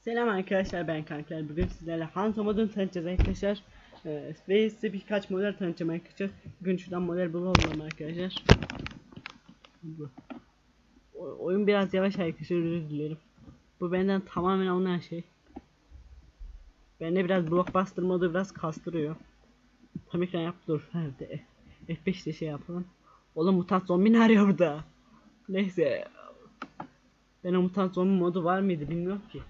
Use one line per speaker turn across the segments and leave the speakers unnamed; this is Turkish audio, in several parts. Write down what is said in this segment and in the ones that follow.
Selam arkadaşlar ben Kanker. Bugün sizlerle Hanzo modunu tanıtacağız arkadaşlar. Ee, ve size birkaç model tanıtacağım arkadaşlar. Bugün şuradan model bulalım arkadaşlar. Bu. O- oyun biraz yavaş arkadaşlar özür dilerim. Bu benden tamamen alınan şey. Bende biraz blockbuster modu biraz kastırıyor. Tam ekran yap dur. Nerede? F5'te şey yapalım. Oğlum mutant zombi ne arıyor burada? Neyse. Benim mutant zombi modu var mıydı bilmiyorum ki.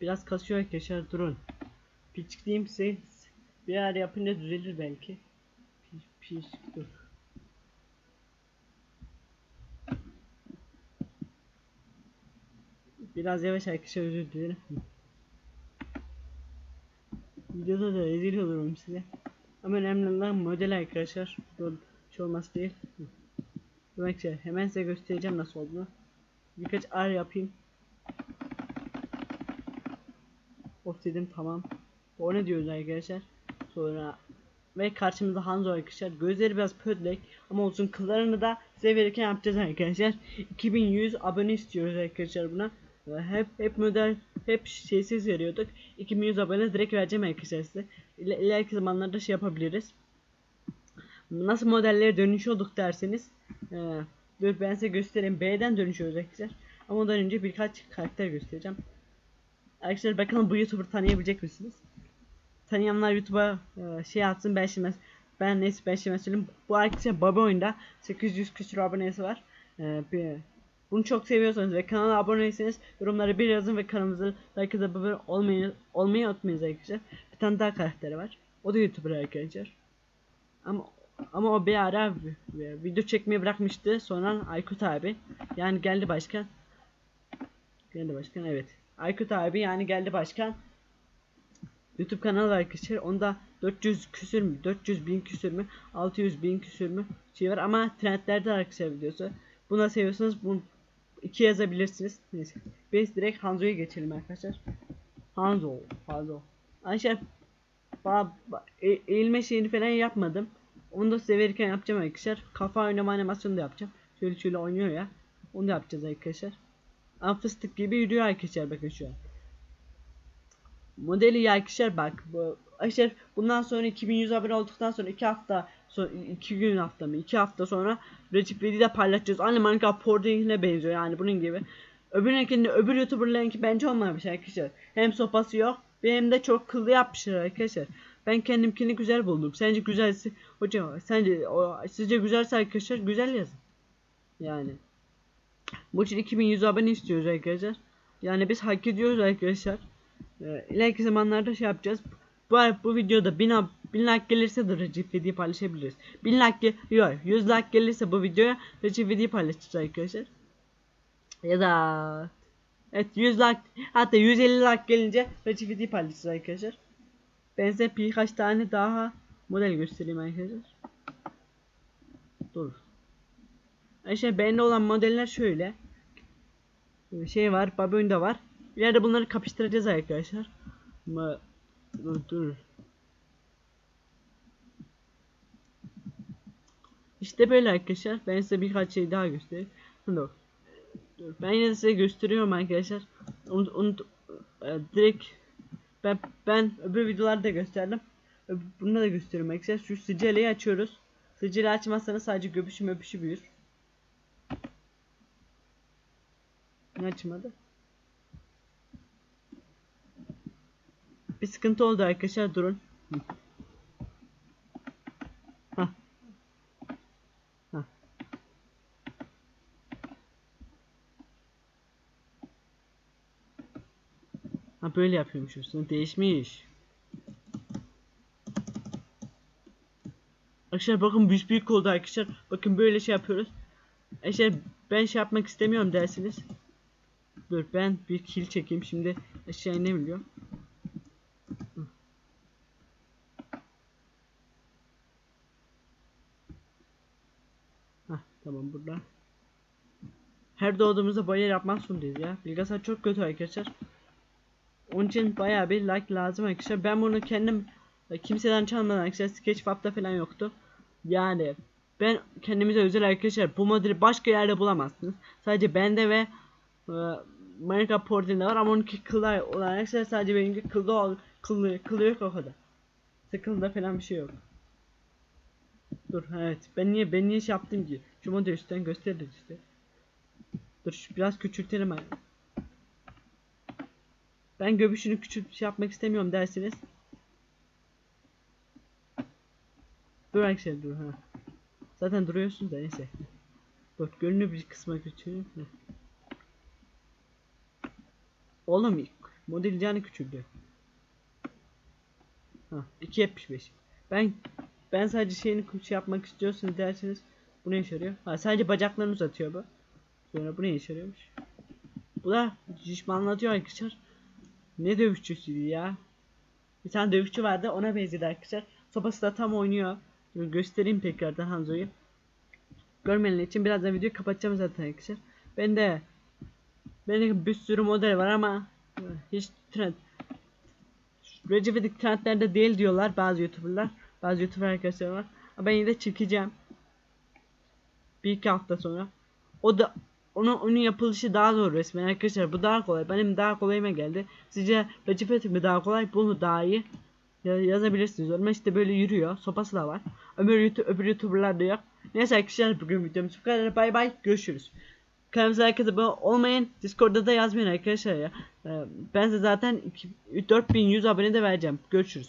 Biraz kasıyor arkadaşlar durun. Piçik diyeyim size. Bir ara yapınca düzelir belki. Piç piç dur. Biraz yavaş arkadaşlar özür dilerim. Videoda da rezil olurum size. Ama önemli olan model arkadaşlar. Dur, şey olmaz değil. Dur arkadaşlar hemen size göstereceğim nasıl olduğunu. Birkaç ar yapayım. Dedim tamam. O ne diyoruz arkadaşlar. Sonra ve karşımızda Hanzo arkadaşlar. Gözleri biraz pödlek ama olsun kıllarını da size verirken yapacağız arkadaşlar. 2100 abone istiyoruz arkadaşlar buna. Hep hep model hep şeysiz veriyorduk. 2100 abone direkt vereceğim arkadaşlar size. İle, ileriki zamanlarda şey yapabiliriz. Nasıl modellere dönüş olduk derseniz. eee, dur ben size göstereyim. B'den dönüşüyoruz arkadaşlar. Ama ondan önce birkaç karakter göstereceğim. Arkadaşlar bakalım bu YouTuber tanıyabilecek misiniz? Tanıyanlar YouTube'a e, şey atsın ben şimdi ben neyse ben şimdi söyleyeyim. Bu arkadaşlar Baba oyunda 800 küsur abonesi var. E, bunu çok seviyorsanız ve kanala abone değilseniz yorumlara bir yazın ve kanalımıza like abone olmayı, olmayı unutmayın arkadaşlar. Bir tane daha karakteri var. O da YouTuber arkadaşlar. Ama ama o bir ara vi- vi- video çekmeyi bırakmıştı. Sonra Aykut abi yani geldi başkan. Geldi başkan evet. Aykut abi yani geldi başkan. YouTube kanalı arkadaşlar. Onda 400 küsür mü? 400 bin küsür mü? 600 bin küsür mü? Şey var ama trendlerde arkadaşlar videosu. Buna seviyorsanız bunu iki yazabilirsiniz. Neyse. Biz direkt Hanzo'ya geçelim arkadaşlar. Hanzo. Hanzo. Arkadaşlar e- eğilme şeyini falan yapmadım. Onu da size verirken yapacağım arkadaşlar. Kafa oynama animasyonu da yapacağım. Şöyle şöyle oynuyor ya. Onu da yapacağız arkadaşlar. Ama fıstık gibi yürüyor arkadaşlar bakın şu an. Modeli arkadaşlar bak bu arkadaşlar bundan sonra 2100 abone olduktan sonra 2 hafta sonra 2 gün hafta mı 2 hafta sonra Recep İvedik'i de paylaşacağız. Aynı Minecraft Portal'ine benziyor yani bunun gibi. Öbürünkinde öbür YouTuber'larınki bence olmamış arkadaşlar. Hem sopası yok hem de çok kıllı yapmışlar arkadaşlar. Ben kendimkini güzel buldum. Sence güzelse hocam sence o, sizce güzelse arkadaşlar güzel yazın. Yani. Bu için 2100 abone istiyoruz arkadaşlar. Yani biz hak ediyoruz arkadaşlar. Ee, ileriki zamanlarda şey yapacağız. Bu, bu videoda 1000 ab- 1000 like gelirse de Recep İvedik'i paylaşabiliriz. 1000 like yok 100 like gelirse bu videoya Recep İvedik'i paylaşacağız arkadaşlar. Ya da Evet 100 like hatta 150 like gelince Recep İvedik'i paylaşacağız arkadaşlar. Ben size birkaç tane daha model göstereyim arkadaşlar. Dur. Arkadaşlar bende olan modeller şöyle. Ee, Şey var, Baboon'da var. İleride bunları kapıştıracağız arkadaşlar. Ama dur. İşte böyle arkadaşlar. Ben size birkaç şey daha göstereyim. Dur. Dur. Ben yine size gösteriyorum arkadaşlar. Unut, unut, e, direkt ben ben öbür videolarda gösterdim. Bunu da gösteriyorum arkadaşlar. Şu sıcaleyi açıyoruz. Sıcalı açmazsanız sadece göbüşü möbüşü büyür. Ne açmadı? Bir sıkıntı oldu arkadaşlar durun. Hah. Hah. Ha böyle yapıyormuşuz. Değişmiş. Arkadaşlar bakın büyük büyük oldu arkadaşlar. Bakın böyle şey yapıyoruz. Arkadaşlar ben şey yapmak istemiyorum dersiniz. Dur ben bir kill çekeyim şimdi aşağı ne biliyor? Hah tamam burada. Her doğduğumuzda bariyer yapmak zorundayız ya. Bilgisayar çok kötü arkadaşlar. Onun için bayağı bir like lazım arkadaşlar. Ben bunu kendim e, kimseden çalmadan arkadaşlar Sketchfab'da falan yoktu. Yani ben kendimize özel arkadaşlar bu modeli başka yerde bulamazsınız. Sadece bende ve e, Minecraft portalinde var ama onunki kıllar arkadaşlar sadece benimki kılda ol, kıllı, kılı yok o kadar. Sıkılda falan bir şey yok. Dur evet ben niye ben niye şey yaptım ki? Şu model üstten gösteririz işte. Dur şu biraz küçültelim ben. Ben göbüşünü küçült şey yapmak istemiyorum dersiniz. Dur arkadaşlar dur ha. Zaten duruyorsun da neyse. Dur gönlü bir kısma küçülüyor. Oğlum model canı küçüldü. Ha 2.75. Ben ben sadece şeyini şey yapmak istiyorsunuz derseniz bu ne işe yarıyor? Ha sadece bacaklarını uzatıyor bu. Sonra bu ne işe yarıyormuş? Bu da anlatıyor arkadaşlar. Ne dövüşçüsüydü ya? Bir tane dövüşçü vardı ona benzedi arkadaşlar. Sopası da tam oynuyor. Göstereyim tekrardan Hanzo'yu. Görmeyenler için birazdan videoyu kapatacağım zaten arkadaşlar. Ben de benim bir sürü model var ama hiç trend Recep İvedik trendlerde değil diyorlar bazı youtuberlar. Bazı youtuber arkadaşlar var. Ben yine de çekeceğim. Bir iki hafta sonra. O da onun, onun yapılışı daha zor resmen arkadaşlar. Bu daha kolay. Benim daha kolayıma geldi. Sizce Recep İvedik mi daha kolay? Bu mu daha iyi? Ya, yazabilirsiniz. Ama işte böyle yürüyor. Sopası da var. Öbür, YouTube, öbür youtuberlar da yok. Neyse arkadaşlar bugün videomuz bu kadar. Bay bay. Görüşürüz. Kanalımıza atıp abone olmayın. Discord'da da yazmayın arkadaşlar ya. Ee, Ben size zaten 4100 abone de vereceğim. Görüşürüz.